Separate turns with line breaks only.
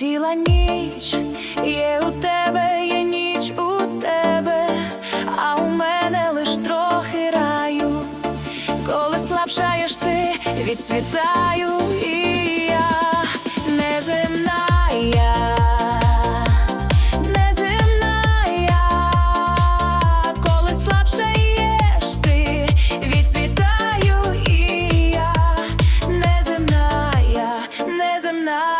Ціла ніч. Є у тебе, є ніч у тебе, а у мене лиш трохи раю, коли слабшаєш ти, відцвітаю і я. Неземна я, неземна я, коли слабшаєш ти, відцвітаю і я, неземна я, неземна.